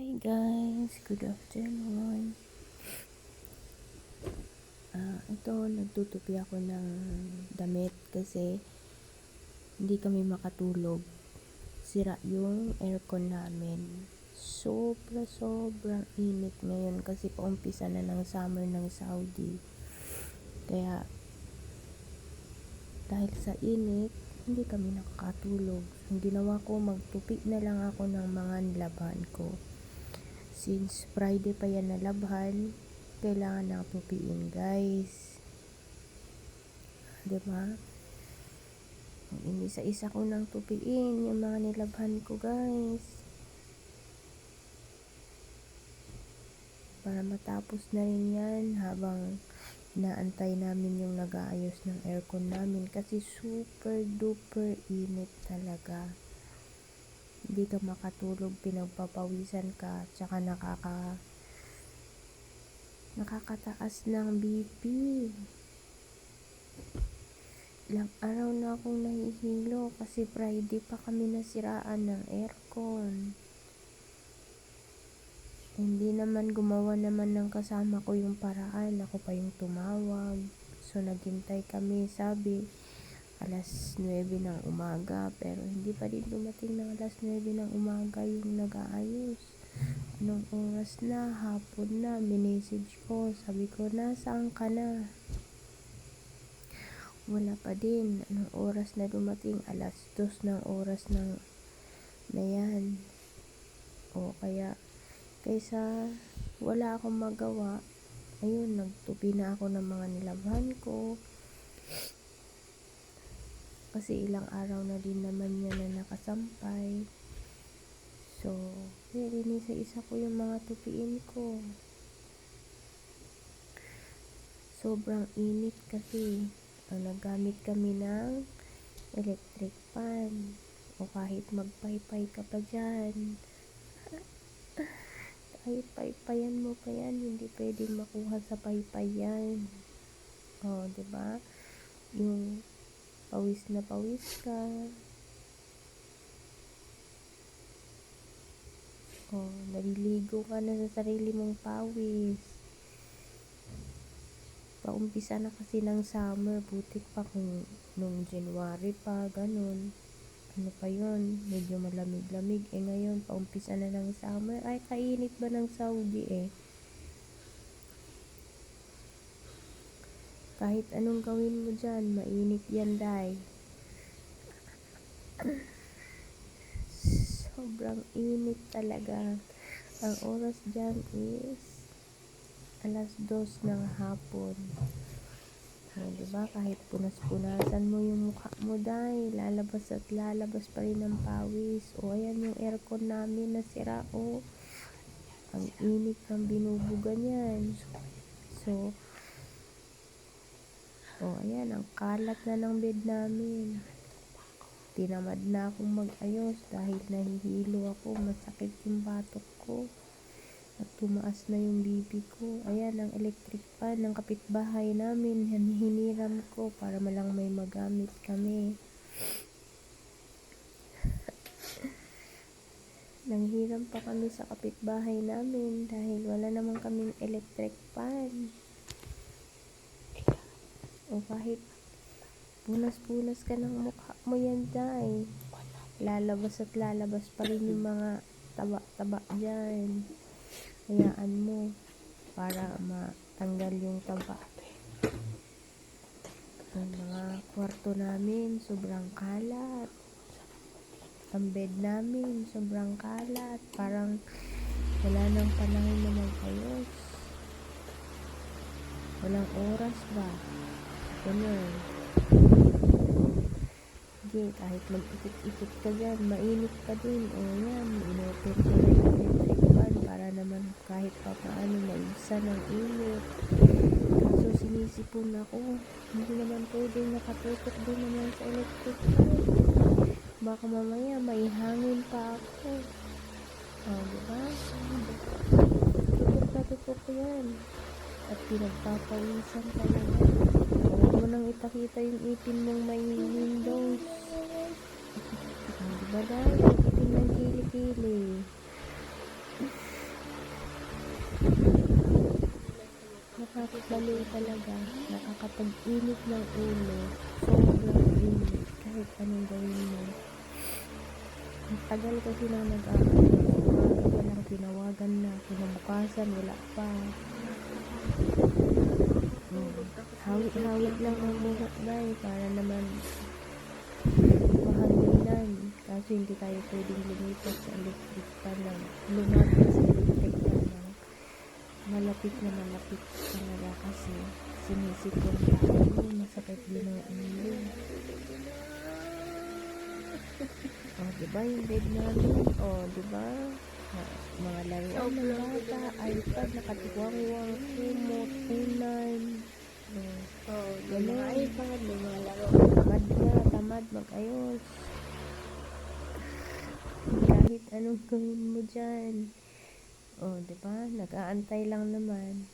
Hi guys, good afternoon. Ah, ito nagtutupi ako ng damit kasi hindi kami makatulog. Sira yung aircon namin. Sobra sobrang init ngayon kasi paumpisa na ng summer ng Saudi. Kaya dahil sa init, hindi kami nakakatulog. Ang ginawa ko, magtupi na lang ako ng mga nilabhan ko. Since Friday pa yan nalabhan, kailangan na tupiin guys. Diba? Inisa-isa ko nang tupiin yung mga nilabhan ko guys. Para matapos na rin yan habang naantay namin yung nag-aayos ng aircon namin kasi super duper init talaga. Hindi ka makatulog, pinagpapawisan ka, tsaka nakaka nakakataas ng BP. Ilang araw na akong nahihilo kasi Friday pa kami nasiraan ng aircon. Hindi naman gumawa naman ng kasama ko yung paraan. Ako pa yung tumawag. So, naghintay kami. Sabi, alas 9 ng umaga. Pero hindi pa din dumating ng alas 9 ng umaga yung nag-aayos. Anong oras na? Hapon na. Minessage ko. Sabi ko, nasaan ka na? Wala pa din. Anong oras na dumating? Alas 2 ng oras ng na yan. O kaya kaysa wala akong magawa ayun nagtupi na ako ng mga nilabhan ko kasi ilang araw na din naman yan na nakasampay. So yun sa isa ko yung mga tupiin ko. Sobrang init kasi. Ang nagamit kami ng electric fan. O kahit magpaypay ka pa dyan. Kahit paypayan mo pa yan, hindi pwedeng makuha sa paypay yan. O, oh, ba? Diba? Yung pawis na pawis ka. Oh, naliligo ka na sa sarili mong pawis. Paumpisa na kasi ng summer, butik pa kung nung January pa, ganun. Ano pa yon medyo malamig-lamig. Eh ngayon paumpisa na ng summer. Ay kainit ba ng Saudi eh kahit anong gawin mo dyan mainit yan dai sobrang init talaga ang oras dyan is alas dos ng hapon o, oh, diba? Kahit punas-punasan mo yung mukha mo dahil lalabas at lalabas pa rin ng pawis. O, ayan yung aircon namin na sira. O, ang init ng binubuga niyan. So, o, ayan, ang kalat na ng bed namin. Tinamad na akong mag-ayos dahil nahihilo ako. Masakit yung batok ko at tumaas na yung BP ko. Ayan, ang electric fan ng kapitbahay namin. Yan, hiniram ko para malang may magamit kami. Nanghiram pa kami sa kapitbahay namin dahil wala naman kaming electric fan. O kahit punas-punas ka ng mukha mo yan, dahil lalabas at lalabas pa rin yung mga taba-taba dyan. Hayaan mo para matanggal yung taba. Ang mga kwarto namin sobrang kalat. Ang bed namin sobrang kalat. Parang wala nang panahon na magayos. Walang oras ba ganun sige kahit mag-ikot-ikot ka dyan mainit pa din o yan inopit ko na yung fan para naman kahit pa paano maibsan ng init. Kaso sinisipon ako. Hindi naman pwede nakatutok din naman sa electric fan. Baka mamaya may hangin pa ako. Oh, diba? Tutok na tutok yan. At pinagpapawisan talaga nang itakita yung ipin mong may windows. diba guys? Ipin ng kili-kili. Nakakabalo talaga. Nakakapag-init ng ulo. Sobrang init. Kahit anong gawin mo. Ang tagal kasi na nag-aakit. Umaga lang, tinawagan na. Kinabukasan, wala pa. Hawit-hawit lang ang buhok dahil para naman mahanginan. Kaso hindi tayo pwedeng lumipat sa electric fan lang. Lumapit sa electric fan lang. Malapit na malapit talaga kasi sinisikon tayo. Masakit din ang ulo. O, oh, diba yung bed namin? O, oh, diba? Ah, mga laruan ng bata, iPad, nakatiwang-wang, kumot, unan. Oh, Oh, Ganun. yung mga iPad, yung mga laro. tamad na, tamad mag-ayos. Kahit anong gawin mo dyan. Oh, diba? Nag-aantay lang naman.